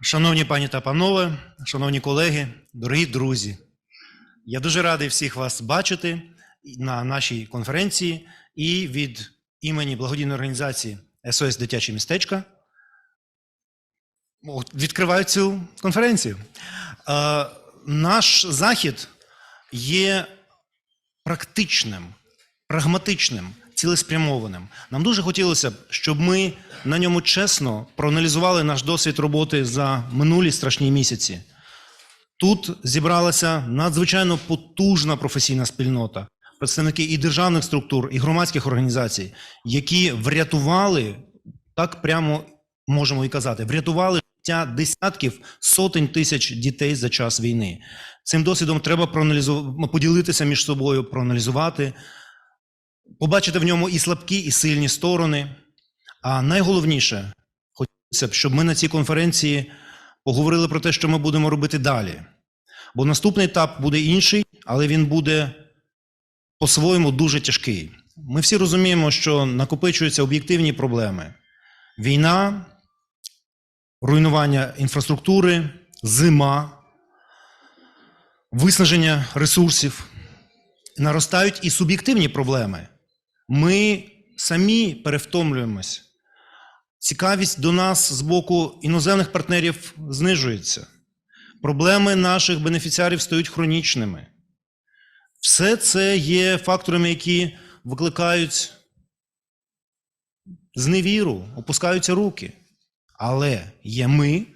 Шановні пані та панове, шановні колеги, дорогі друзі, я дуже радий всіх вас бачити на нашій конференції і від імені благодійної організації СОС Дитяче містечка відкриваю цю конференцію. Е, наш захід є практичним, прагматичним, цілеспрямованим. Нам дуже хотілося б, щоб ми на ньому чесно проаналізували наш досвід роботи за минулі страшні місяці. Тут зібралася надзвичайно потужна професійна спільнота, представники і державних структур, і громадських організацій, які врятували, так прямо можемо і казати, врятували життя десятків сотень тисяч дітей за час війни. Цим досвідом треба проаналізувати, поділитися між собою, проаналізувати, побачити в ньому і слабкі, і сильні сторони. А найголовніше, хотілося б, щоб ми на цій конференції поговорили про те, що ми будемо робити далі. Бо наступний етап буде інший, але він буде по-своєму дуже тяжкий. Ми всі розуміємо, що накопичуються об'єктивні проблеми: війна, руйнування інфраструктури, зима, виснаження ресурсів. Наростають і суб'єктивні проблеми. Ми самі перевтомлюємось. Цікавість до нас з боку іноземних партнерів знижується. Проблеми наших бенефіціарів стають хронічними. Все це є факторами, які викликають зневіру, опускаються руки. Але є ми,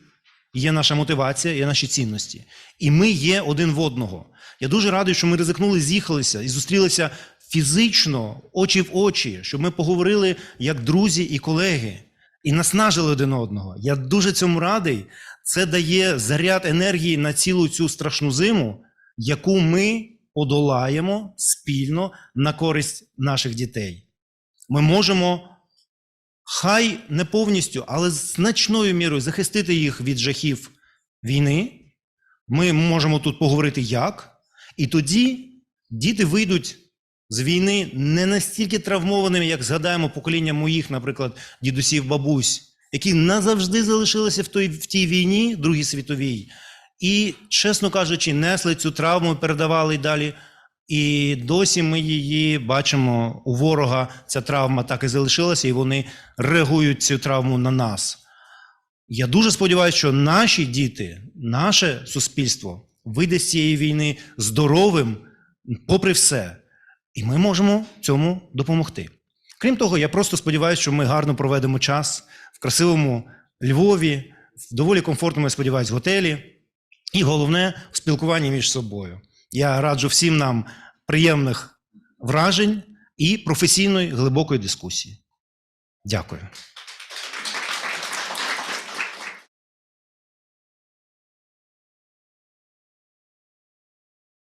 є наша мотивація, є наші цінності. І ми є один в одного. Я дуже радий, що ми ризикнули, з'їхалися і зустрілися фізично, очі в очі, щоб ми поговорили як друзі і колеги, і наснажили один одного. Я дуже цьому радий. Це дає заряд енергії на цілу цю страшну зиму, яку ми подолаємо спільно на користь наших дітей. Ми можемо, хай не повністю, але значною мірою захистити їх від жахів війни. Ми можемо тут поговорити як. І тоді діти вийдуть з війни не настільки травмованими, як згадаємо покоління моїх, наприклад, дідусів, бабусь, які назавжди залишилися в той, в тій війні, Другій світовій, і, чесно кажучи, несли цю травму, передавали й далі. І досі ми її бачимо у ворога. Ця травма так і залишилася, і вони реагують цю травму на нас. Я дуже сподіваюся, що наші діти, наше суспільство вийде з цієї війни здоровим, попри все, і ми можемо цьому допомогти. Крім того, я просто сподіваюся, що ми гарно проведемо час в красивому Львові, в доволі комфортному, я сподіваюся, готелі, і головне в спілкуванні між собою. Я раджу всім нам приємних вражень і професійної глибокої дискусії. Дякую.